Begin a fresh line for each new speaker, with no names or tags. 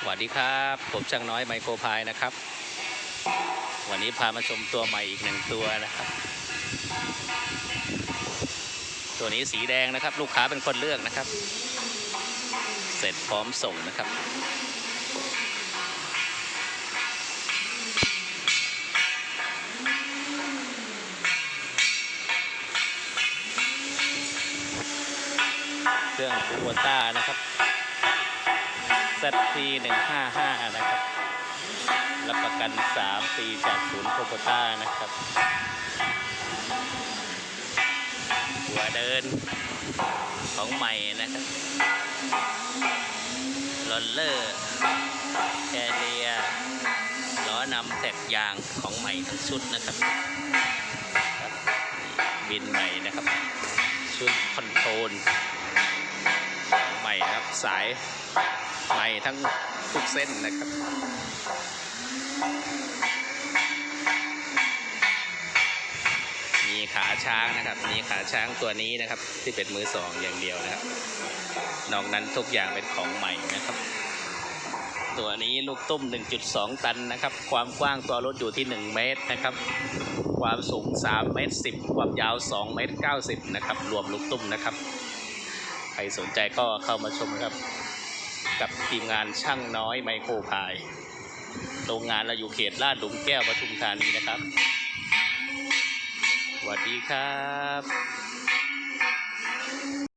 สวัสดีครับ ผมช่างน้อยไมโครพายนะครับ วันนี้พามาชมตัวใหม่อีกหนึ่งตัวนะครับ ตัวนี้สีแดงนะครับ ลูกค้าเป็นคนเลือกนะครับ เสร็จพร้อมส่งนะครับเครื่องคูโบต้านะครับ ZP 155 นะครับ รับประกัน 3 ปีจากศูนย์โคโบต้านะครับหัวเดินของใหม่นะครับลอนเลอร์แคเรียล้อนำแท็กยางของใหม่ทั้งชุดนะครับ บินใหม่นะครับ ชุดคอนโทรลใหม่นะครับสาย ใหม่ทั้งทุกเส้นนะครับมีขาช้างนะครับ มีขาช้างตัวนี้นะครับ ที่เป็นมือสองอย่างเดียวนะครับ นอกนั้นทุกอย่างเป็นของใหม่นะครับ ตัวนี้ลูกตุ้ม 1.2 ตันนะครับ ความกว้างตัวรถอยู่ที่ 1 เมตรนะครับ ความสูง 3 เมตร 10 ความยาว 2 เมตร 90 นะครับ รวมลูกตุ้มนะครับ ใครสนใจก็เข้ามาชมครับ กับทีมงานช่างน้อยไมโครพายโรงงานเราอยู่เขตลาดหลุมแก้วปทุมธานีนะครับสวัสดีครับ